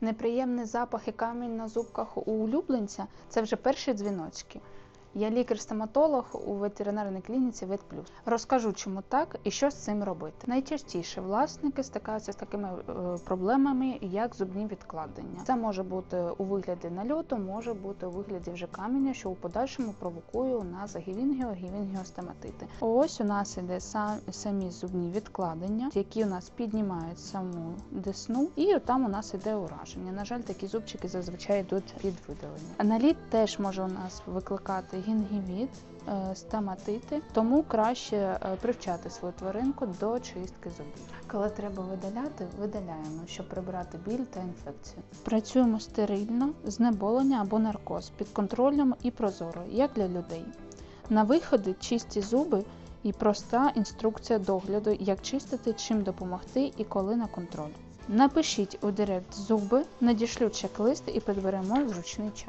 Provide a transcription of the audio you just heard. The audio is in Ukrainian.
Неприємний запах і камінь на зубках у улюбленця це вже перші дзвіночки. Я лікар-стоматолог у ветеринарній клініці ВетПлюс. Розкажу, чому так і що з цим робити. Найчастіше власники стикаються з такими е, проблемами, як зубні відкладення. Це може бути у вигляді нальоту, може бути у вигляді вже каменя, що у подальшому провокує у нас гівінгіо, гівінгіостоматити. Ось у нас іде сам, самі зубні відкладення, які у нас піднімають саму десну, і там у нас іде ураження. На жаль, такі зубчики зазвичай йдуть під видалення. Наліт теж може у нас викликати гінгівіт, е, стоматити, тому краще е, привчати свою тваринку до чистки зубів. Коли треба видаляти, видаляємо, щоб прибрати біль та інфекцію. Працюємо стерильно, знеболення або наркоз під контролем і прозоро, як для людей. На виходи чисті зуби і проста інструкція догляду, як чистити, чим допомогти і коли на контроль. Напишіть у директ зуби, надішлю чек-лист і підберемо в зручний час.